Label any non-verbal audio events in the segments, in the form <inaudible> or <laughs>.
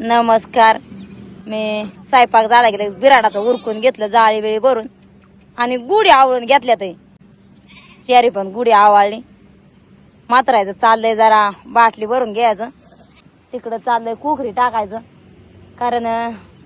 नमस्कार. मी स्वयंपाक झाला गेले बिराडाचं उरकून घेतलं जाळी वेळी भरून. आणि गुढी आवळून घेतल्या ते चेरी पण गुढी आवळली. मात्रायचं चाललंय जरा बाटली भरून घ्यायचं. तिकडं चाललंय कुकरी टाकायचं. कारण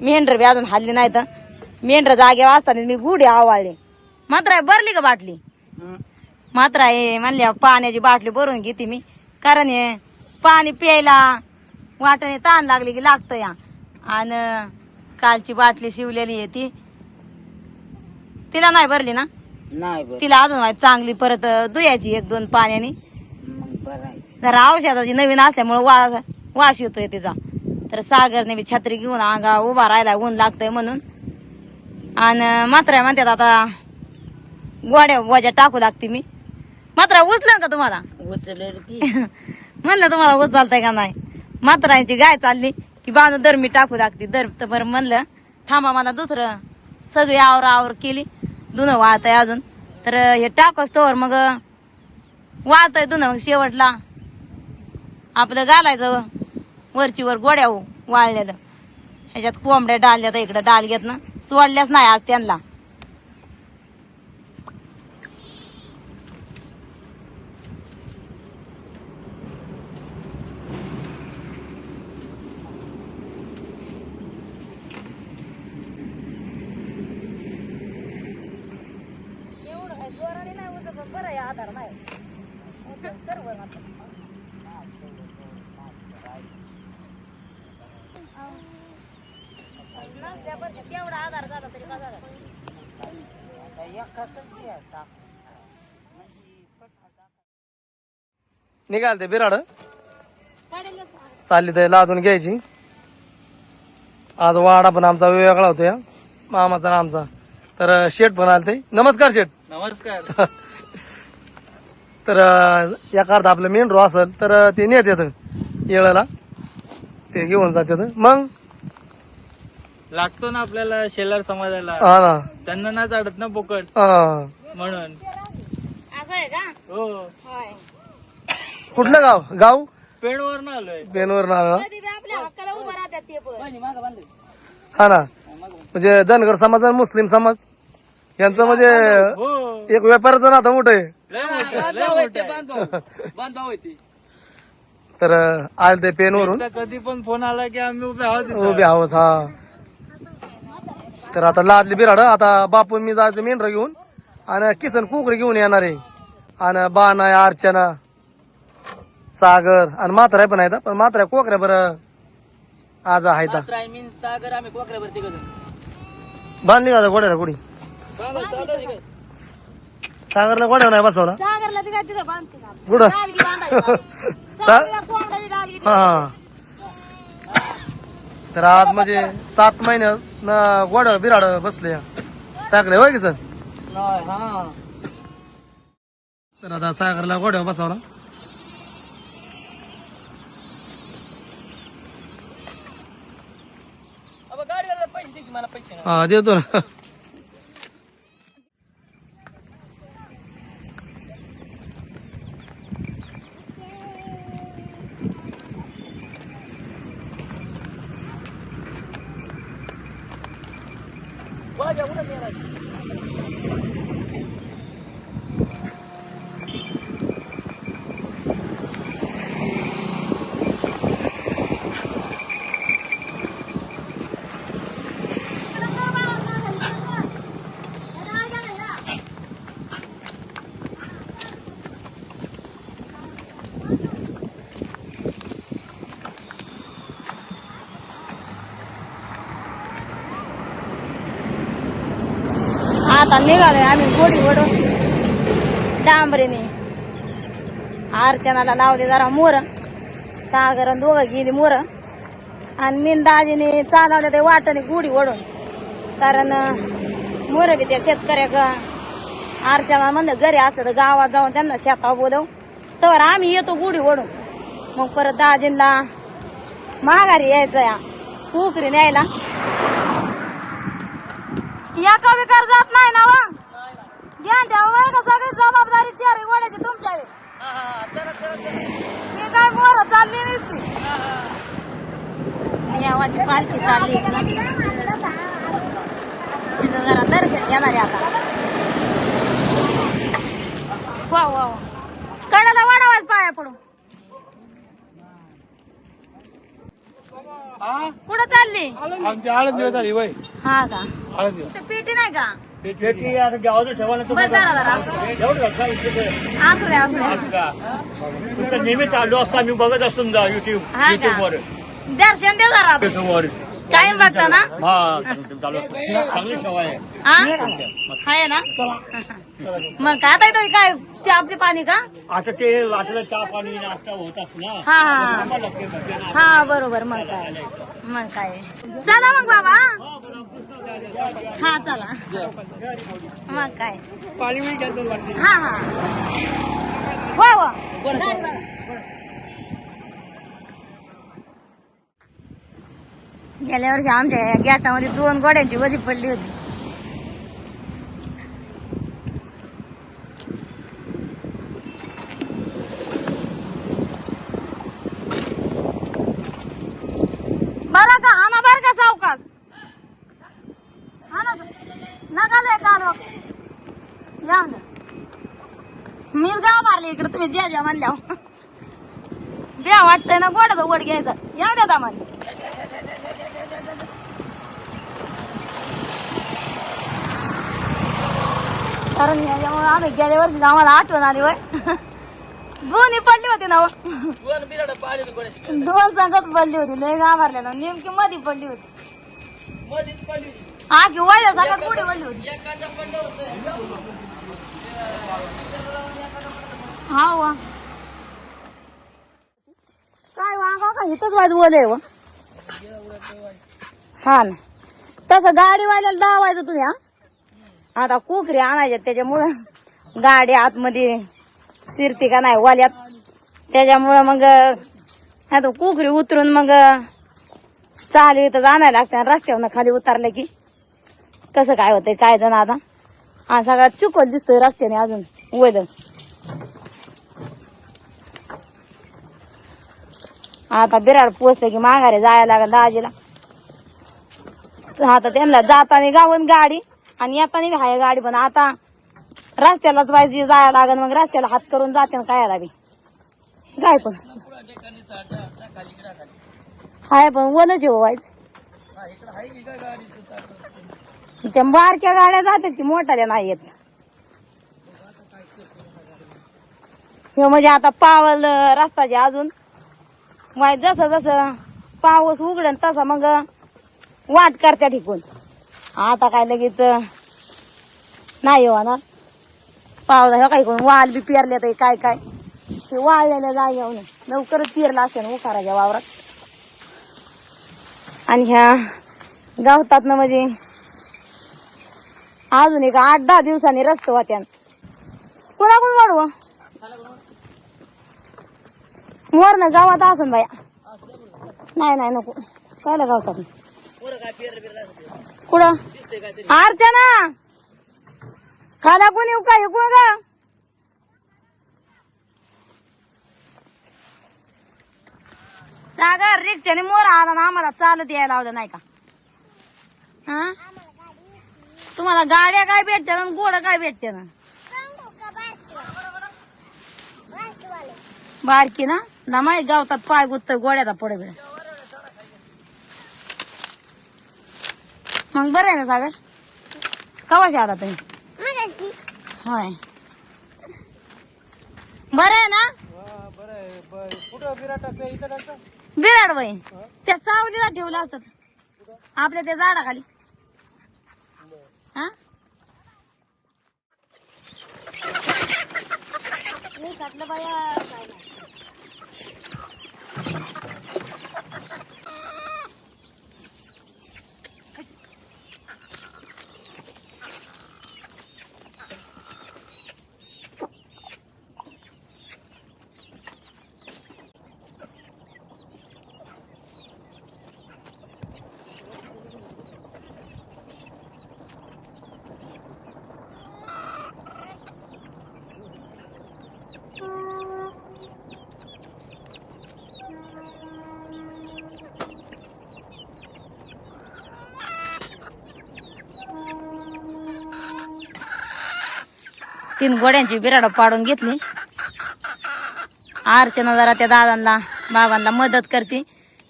मेंढर बी अजून हल्ली नाही तर मेंढर जागेवर असताना मी गुढी आवळली. मात्र भरली का बाटली? मात्र हे म्हणल्या पाण्याची बाटली भरून घेते मी. कारण हे पाणी प्यायला वाटाने ताण लागली की लागतं या. आणि कालची बाटली शिवलेली आहे ती. तिला नाही भरली ना? नाही बरं तिला अजून चांगली परत दुयाची एक दोन पाण्याने. मग बरं आहे जरा औषधाची नवीन असल्यामुळे वास वास येतोय तिचा. तर सागरने बी छत्री घेऊन अंगा उभा राहायला ऊन लागतंय म्हणून. आणि मात्र म्हणतात आता गोड्या वजा टाकू लागते मी. मात्र उचलं का तुम्हाला? उचलेल की. <laughs> म्हणलं तुम्हाला उचलताय का नाही? मात्रांची गाय चालली की बांधून दरमी टाकू लागते. दर तर बरं म्हणलं थांबा मला दुसरं. सगळी आवर आवर केली. धुणं वाळत आहे अजून. तर हे टाकस तोवर मग वाळत आहे धुणं मग शेवटला. आपलं घालायचं वरची वर गोड्या वाळलेलं. ह्याच्यात कोंबड्या डालल्या तर इकडं डाल घेत ना. सोडल्याच नाही आज त्यांना एवढं काय जोराने नाही उचलत, पण बरं आहे आधार नाही उचल, कर वर आता. नसल्यापासून तेवढा आधार झाला तरी का झाला आता एकातच घ्या टाक. निघाल ते बिराड. चालली तर लादून घ्यायची. आज वाडा पण आमचा वेगळा होतो या. मामाचा आमचा. तर शेठ पण आले ते नमस्कार शेठ. नमस्कार. <laughs> तर या कार्ड आपलं मेंढरो असेल तर ते नेत येत. येळाला. ते घेऊन जातात मग? लागतो ना आपल्याला शेलार समाजाला. हा ना. त्यांना ना चाडत ना पोकट हा. म्हणून. असं आहे का? हो. होय. कुठलं गाव? गाव? पेणवर ना आलोय पेनवर ना? कधी बी आपल्या हक्काला उभं राहतात ते पण. हा ना? म्हणजे धनगर समाज आणि मुस्लिम समाज? यांचं म्हणजे हो एक व्यापाराचं नातं मोठं आहे. लय मोठं लय मोठं तर आले ते पेनवरून एकदा कधी पण फोन आला की आम्ही उभे आहोत इथं. उभे आहोत हा. तर आता लादली बिराड. आता बापून मी जायचं मेंढर घेऊन. आणि किसन कुकरी घेऊन येणार आहे. आणि बाण आहे अर्चना. सागर. आणि म्हातारा पण आहेत पण म्हातारा कोकऱ्या बरं. आज आहेत. बांधली का गोड्याला गोडी सागरला गोड्या नाही बसवला? सागरला ती काय तिथं बांधते का कुठं? डालगी बांधायची <laughs> सागरला कोंबड्याची डालगी हा. तर आज म्हणजे सात महिन्यात गोड्या बिराड बसले. टाकले होय की सर? तर आता सागरला गोड्या बसवला. हा देतो ना आता निघालोय आम्ही गोडी वडून डांबरीने. अर्चनाला लावले जरा मोर. सागर दोघं गेली मोर. आणि मीन दाजीने चालवलं ते वाटणे गुढी ओढून कारण मोर बी त्या शेतकऱ्या अर्चना म्हणलं घरी असलं तर गावात जाऊन त्यांना शेता बोलव. तर आम्ही येतो गुढी ओढून मग परत दाजींना माघारी यायचं या उकरी न्यायला. या कमी कर जात नाही ना वा? ध्यान ठेवा का सगळी जबाबदारी चार गोड्याची तुमच्या मी काय मोर चालली नाही देवाची पालखी चालली जरा दर्शन घेणार आता. वा वा कडाला वाढावाच पाया पडू कुठं चालली? आमची आळंदी झाली वय. हा का? ते पेटी नाही का? पेटी. आता गावाचं जरा. असू द्या असू द्या तुमचं नेहमी चालू असतं आम्ही बघत असतो ना युट्यूब हा का? युट्यूब वर दर्शन दे जरा युट्यूब वर. टाइम बघता ना? हा चालू असतं. चांगली सवय आहे. हा? आहे ना? मग काय आता इथं काय चहा आपली पाणी का? आता ते आता चहा पाणी नाश्ता होत असत ना. हा हा बरोबर मग काय. मग काय. चला मग बाबा. हा हा चला. मग काय? हा हा. हो हो. गेल्या वर्षी आमच्या या दोन गोड्यांची वजी पडली होती बरं का हा ना बरं का सावकाश हा ना नका लय कान या ना मीच गाव मारले इकडे तुम्ही ज्या ज्या म्हणल्या. ब्या वाटतंय ना गोडाचा वड घ्यायचा. या द्या आम्हाला कारण याच्यामुळे आम्ही गेल्या वर्षी आम्हाला आठवण आली वय दोन्ही पडली होती ना हो. दोन संगत पडली होती लय गा मारल्या ना. नेमकी मध्ये पडली होती. हा की वय सगळ्यात पुढे पडली होती. हा वा. काय वागा का इथंच वाज बोले व. हा ना. तसं गाडीवाल्याला दावायचं तुम्ही हा? आता कुकरी आणायच्या त्याच्यामुळं गाडी आतमध्ये शिरती का नाही वाल्यात. त्याच्यामुळं मग आता कुकरी उतरून मग चालू इथं आणायला लागते आणि रस्त्यावरनं खाली उतरलं की. कसं काय होतंय काय जण आता? हा सगळा चुकल दिसतोय रस्त्याने अजून वैद आता बिराड पोचलं की माघारे जायला लागेल दाजीला. आता त्यांना जाताना गावन गाडी आणि येताना हाय गाडी पण आता रस्त्यालाच पाहिजे जायला लागेल मग रस्त्याला हात करून जाते ना काय बी. काय पण. हाय पण वनच जेवायचं त्या बारक्या गाड्या जातात की मोठाल्या नाही येत. हे म्हणजे आता पावल रस्ताचे अजून माहीत जसं जसं पाऊस उघडन तसा मग वाट करत्या ठिकून आता काय लगेच नाही होणार पावला ह्या काही कोण वाल बी पेरले तर काय काय. ते वाळलेल्या जागेवर लवकरच पेरला असेल हो उखाराच्या वावरात. आणि ह्या गावतात ना म्हणजे अजून एक आठ दहा दिवसांनी रस्त होत्या कुणाकडून मोर ना गावात असन बाया. नाही नाही नको. कायला गावतात? कुठं? अर्चना! खाला कोणी येऊ काय कोण ग? सागर रिक्षाने मोर आला ना आम्हाला चालत यायला लावलं नाही का? हा? तुम्हाला गाड्या काय भेटत्या ना? गोड काय भेटते ना? बारकी ना? ना माही गावतात पाय गुत्त गोड्याचा पुढे बिड मग बरं आहे ना सागर कवाशी आला तुम्ही होय बरं आहे ना बिराड बाई त्या सावलीला ठेवलं असतात आपल्या त्या झाडाखाली हा बाया Ha ha ha! तीन गोड्यांची बिराड पाडून घेतली. अर्चना जरा त्या दादांना बाबांना मदत करते.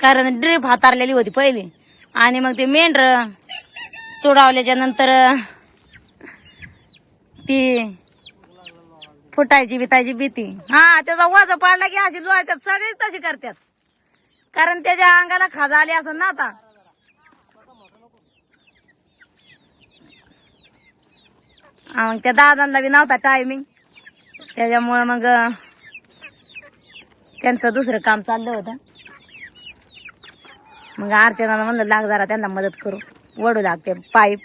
कारण ड्रीप हातारलेली होती पहिली. आणि मग ते मेंढर तोडावल्याच्या नंतर ती फुटायची बितायची भीती हा त्याचा वाजा पाडला की अशी लोळतात सगळीच तशी करतात कारण त्याच्या अंगाला खाजा आली असं ना आता. मग त्या दादांना बी नव्हता टायमिंग त्याच्यामुळं मग त्यांचं दुसरं काम चाललं होतं. मग अर्चनाला म्हणलं लाग जरा त्यांना मदत करू. वडू लागते पाईप.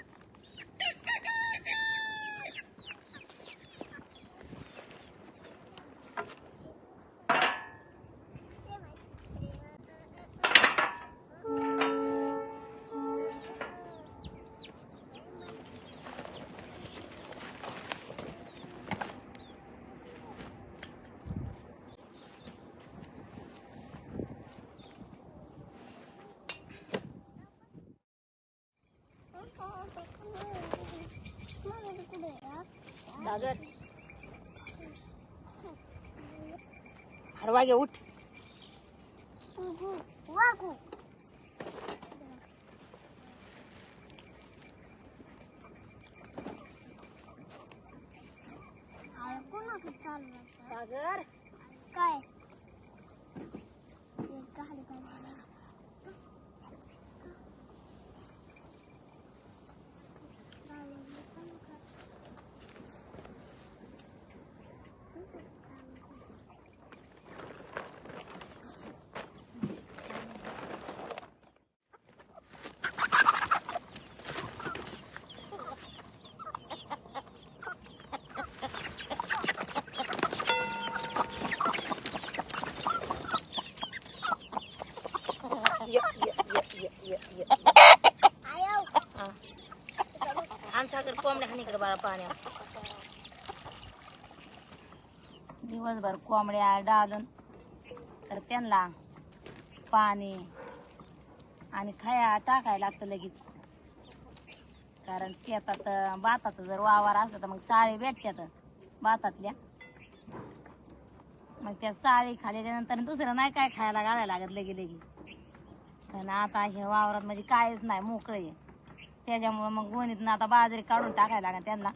हरवा घे उठ. सागर काय आण सागर कोंबड्या खाली इकडे बाळा पाण्या दिवसभर कोंबड्या डालन. तर त्यांना पाणी आणि खाया टाकायला लागतं लगेच. कारण शेतात भाताचं जर वावर असलं तर मग साळी भेटतात भातातल्या. मग त्या साळी खाल्ल्याच्या नंतर दुसरं नाही काय खायला घालायला लागत लगे लगे. पण आता हे वावरात म्हणजे कायच नाही मोकळे आहे. त्याच्यामुळं मग गोणीतनं आता बाजरी काढून टाकायला लागेल त्यांना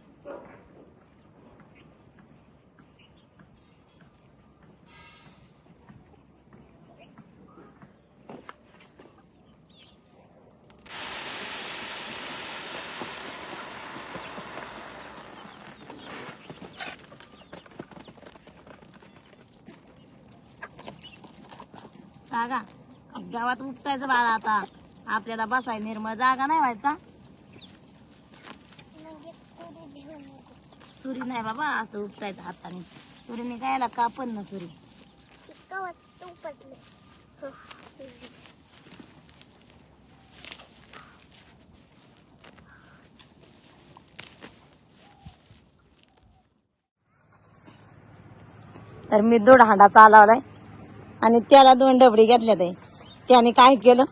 जागा गावात उठतायचं बाळा आता. आपल्याला बसाय निर्मळ जागा नाही व्हायचा. सुरी नाही बाबा असं उपटायचं हाताने. सुरीने गायला कापण ना सुरी. तर मी दोड हांडा चालवलाय. आणि त्याला दोन डबडी घेतल्या आहे. त्याने काय केलं?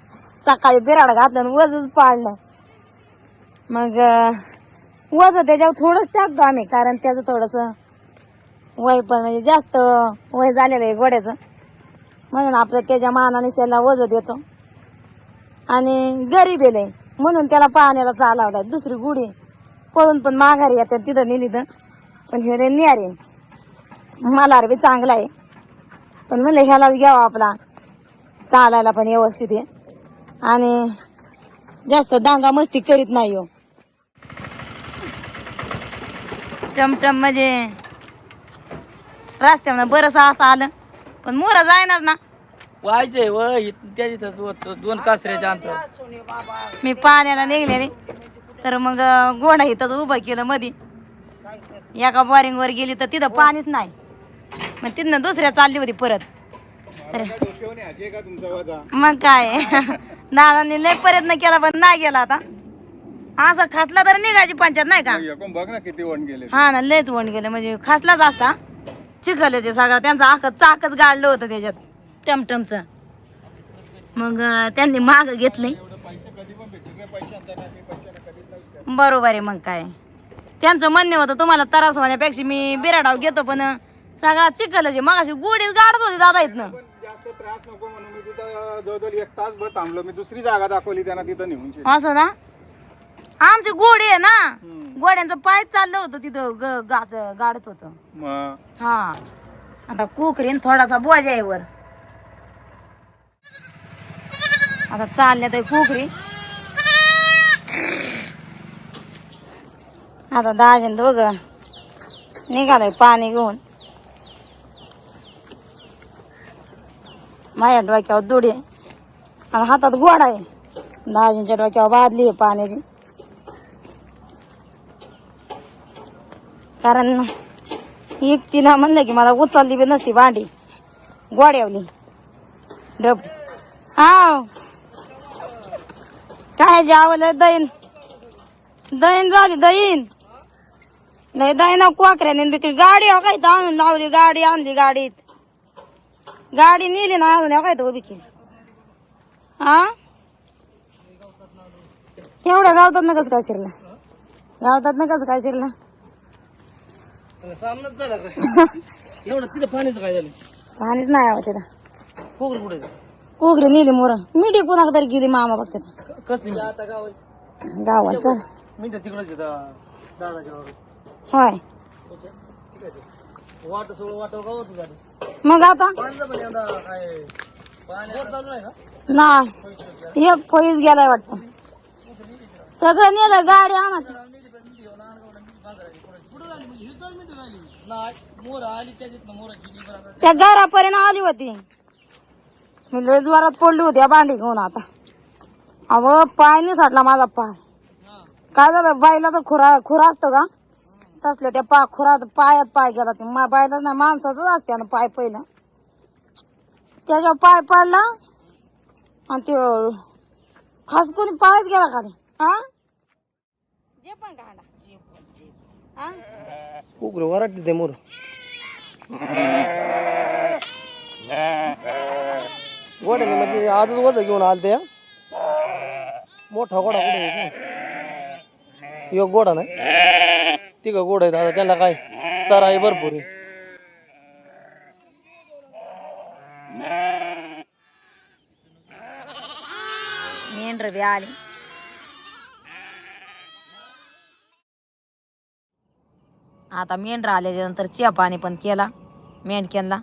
सकाळी बिराड घातलं आणि वजच पाडलं. मग वज त्याच्यावर थोडंच टाकतो आम्ही कारण त्याचं थोडंसं वय पण म्हणजे जास्त वय झालेलं आहे गोड्याचं. म्हणून आपलं त्याच्या मानाने त्याला वज देतो. आणि गरीब आहे म्हणून त्याला पाण्याला चालवलाय दुसरी गुढी पळून पण माघारी येतात तिथं नेली तर. पण हे लय न्यारे मला बी चांगला आहे. पण म्हणलं ह्यालाच घ्यावा आपला. चालायला पण व्यवस्थित आहे. आणि जास्त दांगा मस्ती करीत नाही हो. टमटम म्हणजे रस्त्यावर बरंच असं आलं पण मोर जायणार ना. व्हायचंय त्याच्या दोन कासऱ्याच्या अंतर मी पाण्याला निघलेले तर मग घोडा इथं उभं केलं मधी. एका बोरिंगवर गेली तर तिथं पाणीच नाही. मग तिथनं दुसऱ्या चालली होती परत. तर मग काय? दादांनी लय प्रयत्न केला पण नाही गेला आता. असं खासला तर निघायची पंचायत नाही का? बघ ना किती वन गेले हा ना लयच वण गेलं. म्हणजे खासलाच असता. चिखल ते सगळं. त्यांचं आख चाकच गाडलं होतं त्याच्यात. टमटमचं. मग त्यांनी माग घेतले. बरोबर आहे मग काय. त्यांचं म्हणणे होतं तुम्हाला त्रास होण्यापेक्षा मी बिराडाव घेतो पण सगळा चिखल मग अशी गोडीत गाडत होती दादा इथनं. त्रास नको म्हणून मी तिथं जवळजवळ एक तासभर थांबलो. मी दुसरी जागा दाखवली त्यांना तिथं नेऊन शिर. असं ना? आमची गोडी आहे ना. गोड्यांचं पाय चाललं होतं तिथं ग- गाच गाडत होतं. मग? हा. आता कुकरीन थोडासा बोजा आहे वर. आता चालल्या तर कुकरी. आता दाजन दोघ निघालंय पाणी घेऊन. माझ्या डोक्यावर दुडे आहे. आणि हातात गोडा आहे. दाजींच्या डोक्यावर बादली आहे पाण्याची. कारण एकटीला म्हणलं की मला उचलली बी नसती भांडी. गोड्यावली डब हा काय जावलं दैन दैन झाली दैन नाही दैन कोकऱ्याने बिकरी गाडी हो काय इथं आणून लावली गाडी आणली गाडीत. गाडी नेली ना हो काय तो बिकी हा एवढ्या गावतात ना कसं काय शिरला? गावतात ना कसं काय शिरला? सामनाच झाला काय? <laughs> एवढं तिथं पाणीचं काय झालं? पाणीच नाही आवा तिथं. कोकरी कुठे कोगरी नेली मोर. मिठी कुणाक तरी गेली मामा बघतात कसली आता गाव गावात चल दादाच्या वावरात. होय. वाट झाली मग आता? पाणी पण यंदा काय पाणी बोर चालू आहे का ना. एक पैस गेलाय वाटत. सगळं नेलं गाडी आणा मोर आली त्याच्यात मोर त्या घरापर्यंत आली होती. मी लय जोरात पडली होती या भांडी घेऊन आता. अहो पाय नाही साठला माझा पाय. काय झालं बायलाचा खुरा खुरा असतो का? तसल्या त्या पा खुरात पायात पाय गेला ते. मा- बायला नाही माणसाचाच असते ना पाय पहिलं. त्याच्यावर पाय पडला आणि ते खास कोणी पायच गेला खाली. हा जे पण काढा हा कोकरी वराटली ते मोर. गोड्याने म्हणजे आजच वज घेऊन आल ते मोठा गोडा कुठे? एक गोडा नाही. तिघं गोड आहेत. आता त्याला काय? तर आहे भरपूर आहे. मेंढर बी आली. आता मेंढर आल्याच्यानंतर चिया पाणी पण केला मेंढक्यांना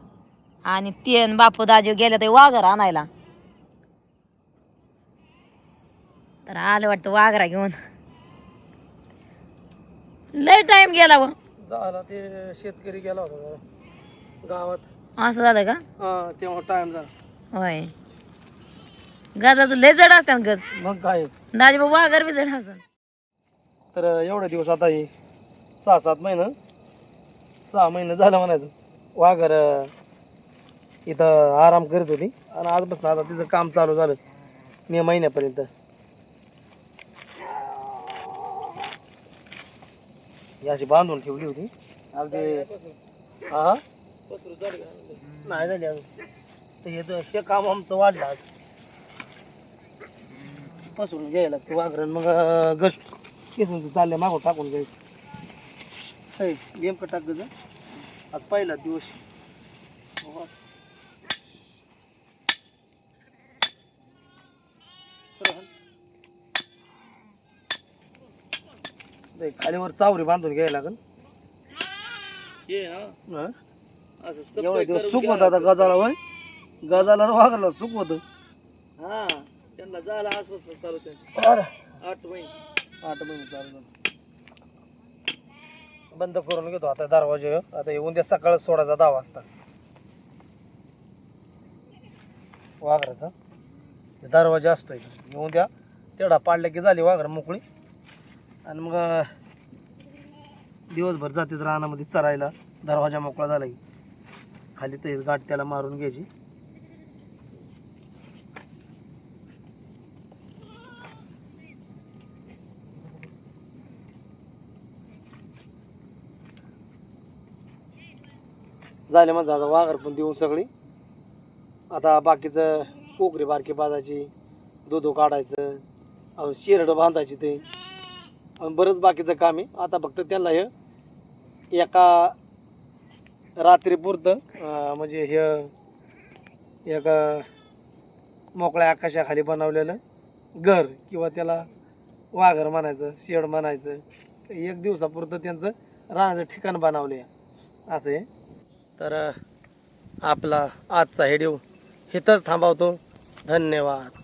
आणि ते बापू दाजी गेले ते वाघर आणायला. तर आलं वाटतं वाघरा घेऊन. लय टाइम गेला व झाला ते शेतकरी गेला होता जरा. गावात. असं झालं का? हा तेव्हा टाइम झाला. होय. गजाचं लय जड असतात गज. मग काय? दाजी भाऊ वाघर बी जड असतात. तर एवढे दिवस आता हे सहा सात महिनं सहा महिने झालं म्हणायचं. वाघर अं, इथं आराम करीत होती. आणि आजपासून आता तिचं काम चालू झालं. मे महिन्यापर्यंत. ही अशी बांधून ठेवली होती. अगदी हा? नाही झाली अजून. तर हे तर- हे काम आमचं वाढलं आज. पसरून घ्यायला लागतं वाघरण. मग अं, किसून केसून चालले मागं टाकून घ्यायचं. हे नेमकं टाक गं आज पहिला दिवस. ते खालीवर चावरी बांधून घ्यायला लागल. एवढे दिवस सुकवत आता गजाला वय गजाला वागला सुकवत. हा त्यांना झाला आजपासून चालू आठ महिने. आठ महिने चालू झालं. बंद करून घेतो आता दरवाजे. आता येऊन द्या सकाळ सोडायचा दहा वाजता. वाघराचा. ते दरवाजा असतो इथं येऊन द्या. तेवढा पाडल्या की झाली वाघर मोकळी. आणि मग अं, दिवसभर जाते रानामध्ये चरायला. दरवाजा मोकळा झाला की खाली तेच गाठ त्याला मारून घ्यायची. झाले मग आता वाघर पण देऊन सगळी. आता बाकीचं कोकरी बारकी बाजायची दूध काढायचं शेरडं बांधायची ते. बरंच बाकीचं काम आहे. आता फक्त त्यांना हे एका रात्रीपुरतं म्हणजे हे एका मोकळ्या आकाशाखाली बनवलेलं घर किंवा त्याला वाघर म्हणायचं शेड म्हणायचं एक दिवसापुरतं त्यांचं राहण्याचं ठिकाण बनवले असं आहे. तर आपला आजचा हेडिओ इथंच थांबवतो. धन्यवाद.